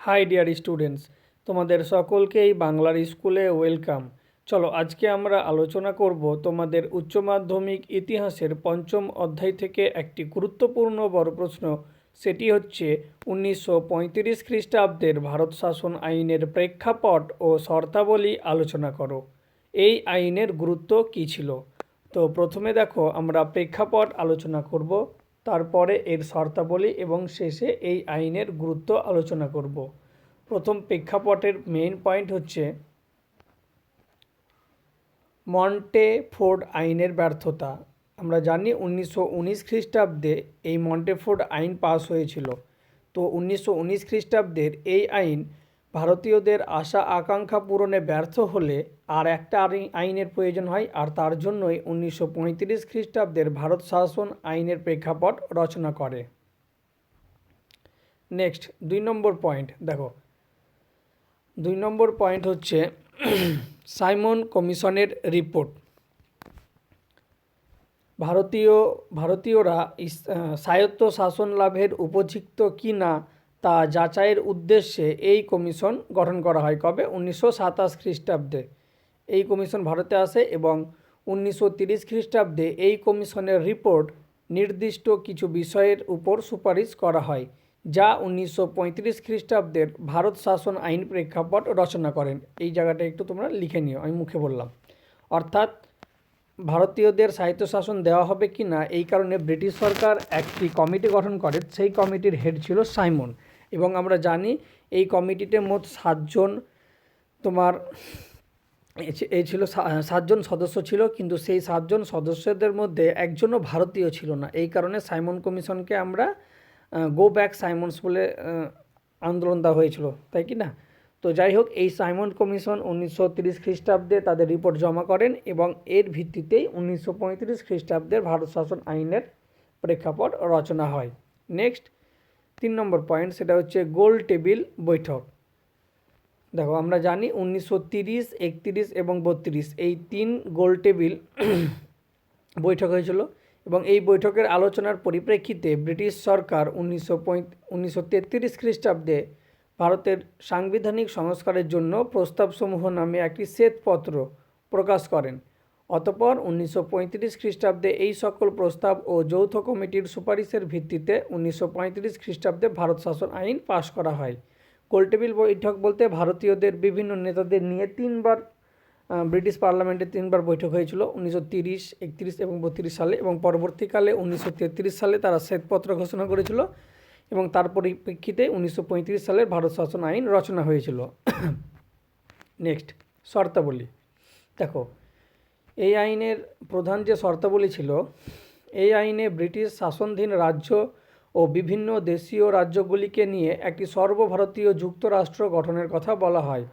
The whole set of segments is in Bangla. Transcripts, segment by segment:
হাই ডিয়ার স্টুডেন্টস, তোমাদের সকলকেই বাংলার স্কুলে ওয়েলকাম। চলো, আজকে আমরা আলোচনা করব তোমাদের উচ্চ মাধ্যমিক ইতিহাসের পঞ্চম অধ্যায় থেকে একটি গুরুত্বপূর্ণ বড় প্রশ্ন। সেটি হচ্ছে, উনিশশো পঁয়ত্রিশ খ্রিস্টাব্দের ভারত শাসন আইনের প্রেক্ষাপট ও শর্তাবলী আলোচনা করো। এই আইনের গুরুত্ব কী ছিল? তো প্রথমে দেখো, আমরা প্রেক্ষাপট আলোচনা করব। তারপরে এর শর্তাবলী এবং শেষে এই আইনের গুরুত্ব আলোচনা করব। প্রথম প্রেক্ষাপটের মেইন পয়েন্ট হচ্ছে মন্টে ফোর্ড আইনের ব্যর্থতা। আমরা জানি উনিশশো উনিশ খ্রিস্টাব্দে এই মন্টেফোর্ড আইন পাস হয়েছিল। তো উনিশশো উনিশ খ্রিস্টাব্দের এই আইন ভারতীয়দের আশা আকাঙ্ক্ষা পূরণে ব্যর্থ হলে আর একটা আইনের প্রয়োজন হয়, আর তার জন্যই উনিশশো পঁয়ত্রিশ খ্রিস্টাব্দের ভারত শাসন আইনের প্রেক্ষাপট রচনা করে। নেক্সট দুই নম্বর পয়েন্ট দেখো। দুই নম্বর পয়েন্ট হচ্ছে সাইমন কমিশনের রিপোর্ট ভারতীয়, ভারতীয়রা স্বায়ত্ত শাসন লাভের উপযুক্ত কি না তা যাচাইয়ের উদ্দেশ্যে এই কমিশন গঠন করা হয় কবে? উনিশশো সাতাশ খ্রিস্টাব্দে। এই কমিশন ভারতে আসে এবং উনিশশো তিরিশ খ্রিস্টাব্দে এই কমিশনের রিপোর্ট নির্দিষ্ট কিছু বিষয়ের উপর সুপারিশ করা হয়, যা উনিশশো পঁয়ত্রিশ খ্রিস্টাব্দের ভারত শাসন আইন প্রেক্ষাপট রচনা করেন। এই জায়গাটা একটু তোমরা লিখে নিও, আমি মুখে বললাম। অর্থাৎ, ভারতীয়দের স্বায়ত্তশাসন দেওয়া হবে কি না, এই কারণে ব্রিটিশ সরকার একটি কমিটি গঠন করে, সেই কমিটির হেড ছিল সাইমন। এবং আমরা জানি, এই কমিটিতে মোট সাতজন তোমার এই ছিল সাতজন সদস্য ছিল, কিন্তু সেই সাতজন সদস্যদের মধ্যে একজনও ভারতীয় ছিল না। এই কারণে সাইমন কমিশনকে আমরা গো ব্যাক সাইমন্স বলে আন্দোলন দেওয়া হয়েছিল, তাই কি না? তো যাই হোক, এই সাইমন কমিশন উনিশশো তিরিশ খ্রিস্টাব্দে তাদের রিপোর্ট জমা করেন এবং এর ভিত্তিতেই উনিশশো পঁয়ত্রিশ খ্রিস্টাব্দের ভারত শাসন আইনের প্রেক্ষাপট রচনা হয়। নেক্সট তিন নম্বর পয়েন্ট সেটা হচ্ছে গোল টেবিল বৈঠক। দেখো, আমরা জানি উনিশশো তিরিশ, একত্রিশ এবং বত্রিশ। এই তিন গোল টেবিল বৈঠক হয়েছিল এবং এই বৈঠকের আলোচনার পরিপ্রেক্ষিতে ব্রিটিশ সরকার উনিশশো উনিশশো তেত্রিশ খ্রিস্টাব্দে ভারতের সাংবিধানিক সংস্কারের জন্য প্রস্তাবসমূহ নামে একটি শ্বেতপত্র প্রকাশ করেন। অতপর উনিশশো পঁয়ত্রিশ খ্রিস্টাব্দে এই সকল প্রস্তাব ও যৌথ কমিটির সুপারিশের ভিত্তিতে উনিশশো পঁয়ত্রিশ খ্রিস্টাব্দে ভারত শাসন আইন পাশ করা হয়। গোলটেবিল বৈঠক বলতে ভারতীয়দের বিভিন্ন নেতাদের নিয়ে তিনবার ব্রিটিশ পার্লামেন্টে তিনবার বৈঠক হয়েছিল। উনিশশো তিরিশ, একত্রিশ এবং বত্রিশ সালে এবং পরবর্তীকালে উনিশশো তেত্রিশ সালে তারা শ্বেতপত্র ঘোষণা করেছিল এবং তার পরিপ্রেক্ষিতে উনিশশো পঁয়ত্রিশ সালের ভারত শাসন আইন রচনা হয়েছিল। নেক্সট শর্তাবলী। দেখো, এই আইনের প্রধান যে শর্তাবলী ছিল, এই আইনে ব্রিটিশ শাসনধীন রাজ্য ও বিভিন্ন দেশীয় রাজ্যগুলিকে নিয়ে একটি সর্বভারতীয় যুক্তরাষ্ট্র গঠনের কথা বলা হয়।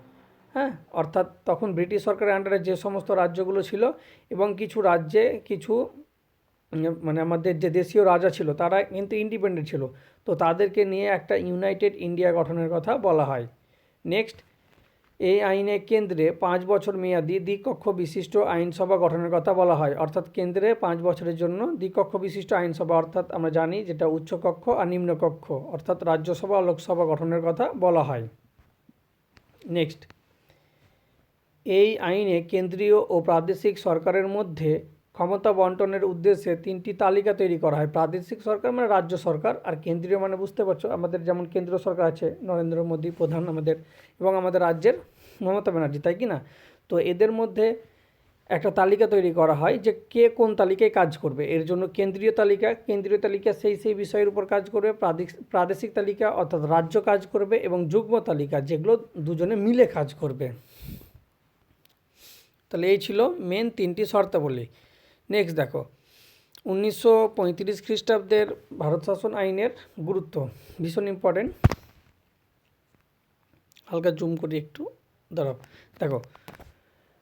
হ্যাঁ অর্থাৎ তখন ব্রিটিশ সরকারের আন্ডারে যে সমস্ত রাজ্যগুলো ছিল এবং কিছু রাজ্যে কিছু মানে আমাদের যে দেশীয় রাজা ছিল, তারা কিন্তু ইন্ডিপেন্ডেন্ট ছিল। তো তাদেরকে নিয়ে একটা ইউনাইটেড ইন্ডিয়া গঠনের কথা বলা হয়। নেক্সট এই আইনে কেন্দ্রে পাঁচ বছর মেয়াদি দ্বিকক্ষ বিশিষ্ট আইনসভা গঠনের কথা বলা হয়। অর্থাৎ কেন্দ্রে পাঁচ বছরের জন্য দ্বিকক্ষ বিশিষ্ট আইনসভা, অর্থাৎ আমরা জানি যেটা উচ্চকক্ষ আর নিম্নকক্ষ, অর্থাৎ রাজ্যসভা লোকসভা গঠনের কথা বলা হয়। নেক্সট এই আইনে কেন্দ্রীয় ও প্রাদেশিক সরকারের মধ্যে ক্ষমতা বন্টনের উদ্দেশ্যে তিনটি তালিকা তৈরি করা হয়। প্রাদেশিক সরকার মানে রাজ্য সরকার আর কেন্দ্রীয় মানে বুঝতে পারছ, আমাদের যেমন কেন্দ্রীয় সরকার আছে, নরেন্দ্র মোদী প্রধান আমাদের এবং আমাদের রাজ্যের মমতা ব্যানার্জি, তাই কি না? তো এদের মধ্যে একটা তালিকা তৈরি করা হয় যে কে কোন তালিকায় কাজ করবে। এর জন্য কেন্দ্রীয় তালিকা কেন্দ্রীয় তালিকা সেই সেই বিষয়ের উপর কাজ করবে প্রাদেশিক তালিকা অর্থাৎ রাজ্য কাজ করবে এবং যুগ্ম তালিকা যেগুলো দুজনে মিলে কাজ করবে। তাহলে এই ছিল মেন তিনটি শর্তাবলী। নেক্সট দেখো, উনিশশো পঁয়ত্রিশ খ্রিস্টাব্দের ভারত শাসন আইনের গুরুত্ব, ভীষণ ইম্পর্টেন্ট হালকা জুম করি একটু, দাঁড়াও। দেখো,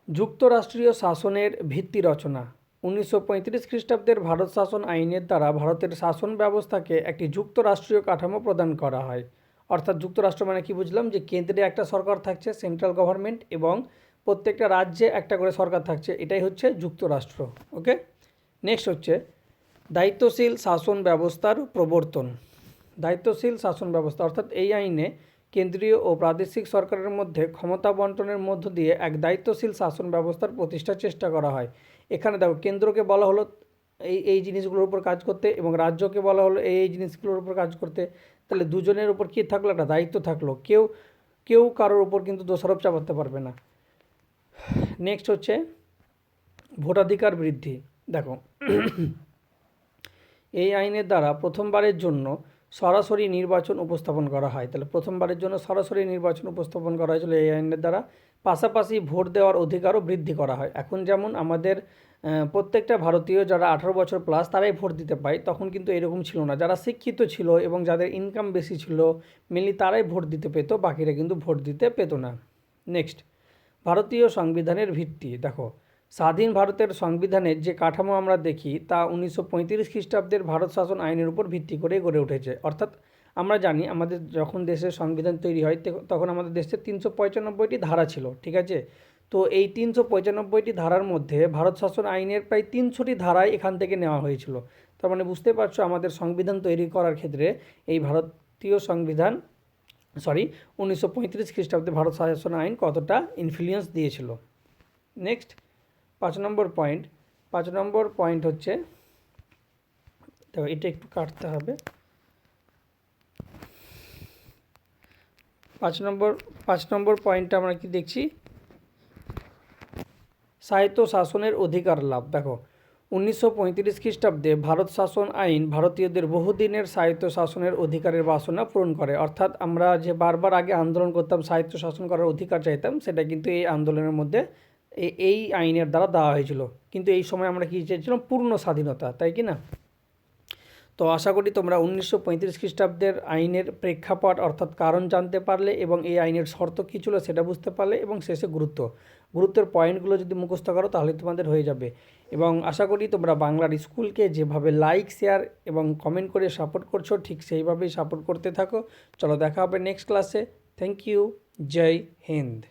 যুক্তরাষ্ট্রীয় শাসনের ভিত্তি রচনা, উনিশশো পঁয়ত্রিশ খ্রিস্টাব্দের ভারত শাসন আইনের দ্বারা ভারতের শাসন ব্যবস্থাকে একটি যুক্তরাষ্ট্রীয় কাঠামো প্রদান করা হয়। অর্থাৎ যুক্তরাষ্ট্র মানে কি বুঝলাম? যে কেন্দ্রে একটা সরকার থাকছে সেন্ট্রাল গভর্নমেন্ট এবং প্রত্যেকটা রাজ্যে একটা করে সরকার থাকছে, এটাই হচ্ছে যুক্তরাষ্ট্র ওকে নেক্সট হচ্ছে দায়িত্বশীল শাসন ব্যবস্থার প্রবর্তন। দায়িত্বশীল শাসন ব্যবস্থা, অর্থাৎ এই আইনে কেন্দ্রীয় ও প্রাদেশিক সরকারের মধ্যে ক্ষমতা বন্টনের মধ্য দিয়ে এক দায়িত্বশীল শাসন ব্যবস্থার প্রতিষ্ঠার চেষ্টা করা হয়। এখানে দেখো, কেন্দ্রকে বলা হলো এই এই জিনিসগুলোর উপর কাজ করতে এবং রাজ্যকে বলা হলো এই এই জিনিসগুলোর উপর কাজ করতে। তাহলে দুজনের উপর কী থাকল? একটা দায়িত্ব থাকল। কেউ কেউ কারোর উপর কিন্তু দোষারোপ চাপাতে পারবে না। নেক্সট হচ্ছে ভোটাধিকার বৃদ্ধি। দেখো, এই আইনের দ্বারা প্রথমবারের জন্য সরাসরি নির্বাচন উপস্থাপন করা হয়। তাহলে প্রথমবারের জন্য সরাসরি নির্বাচন উপস্থাপন করা হয়েছিল এই আইনের দ্বারা। পাশাপাশি ভোট দেওয়ার অধিকারও বৃদ্ধি করা হয়। এখন যেমন আমাদের প্রত্যেকটা ভারতীয় যারা আঠারো বছর প্লাস তারাই ভোট দিতে পায়, তখন কিন্তু এরকম ছিল না। যারা শিক্ষিত ছিল এবং যাদের ইনকাম বেশি ছিল মেনলি তারাই ভোট দিতে পেতো, বাকিরা কিন্তু ভোট দিতে পেতো না। নেক্সট ভারতীয় সংবিধানের ভিত্তি। দেখো, স্বাধীন ভারতের সংবিধানের যে কাঠামো আমরা দেখি, তা উনিশশো পঁয়ত্রিশ খ্রিস্টাব্দের ভারত শাসন আইনের উপর ভিত্তি করে গড়ে উঠেছে। অর্থাৎ আমরা জানি, আমাদের যখন দেশের সংবিধান তৈরি হয় তখন আমাদের দেশে তিনশো পঁচানব্বইটি ধারা ছিল, ঠিক আছে? তো এই তিনশো পঁচানব্বইটি ধারার মধ্যে ভারত শাসন আইনের প্রায় তিনশোটি ধারাই এখান থেকে নেওয়া হয়েছিল। তার মানে বুঝতে পারছ, আমাদের সংবিধান তৈরি করার ক্ষেত্রে এই ভারতীয় সংবিধান সরি, উনিশশো পঁয়ত্রিশ খ্রিস্টাব্দে ভারত শাসন আইন কতটা ইনফ্লুয়েন্স দিয়েছিল? নেক্সট পাঁচ নম্বর পয়েন্ট পাঁচ নম্বর পয়েন্ট হচ্ছে তো এটা একটু কাটতে হবে। পাঁচ নম্বর পাঁচ নম্বর পয়েন্টটা আমরা কি দেখছি? সাহিত্য শাসনের অধিকার লাভ, দেখো। উনিশশো পঁয়ত্রিশ খ্রিস্টাব্দে ভারত শাসন আইন ভারতীয়দের বহুদিনের সাহিত্য শাসনের অধিকারের বাসনা পূরণ করে। অর্থাৎ আমরা যে বারবার আগে আন্দোলন করতাম, সাহিত্য শাসন করার অধিকার চাইতাম, সেটা কিন্তু এই আন্দোলনের মধ্যে এই আইনের দ্বারা দেওয়া হয়েছিল। কিন্তু এই সময় আমরা কী চেয়েছিলাম পূর্ণ স্বাধীনতা, তাই কি না? তো আশা করি তোমরা উনিশশো পঁয়ত্রিশ খ্রিস্টাব্দের আইনের প্রেক্ষাপট, অর্থাৎ কারণ জানতে পারলে এবং এই আইনের শর্ত কী ছিল সেটা বুঝতে পারলে এবং শেষে গুরুত্ব। গুরুত্বের পয়েন্টগুলো যদি মুখস্থ করো, তাহলে তোমাদের হয়ে যাবে। এবং আশা করি তোমরা বাংলার স্কুলকে যেভাবে লাইক, শেয়ার এবং কমেন্ট করে সাপোর্ট করছ, ঠিক সেইভাবেই সাপোর্ট করতে থাকো। চলো দেখা হবে নেক্সট ক্লাসে। Thank you Jai Hind.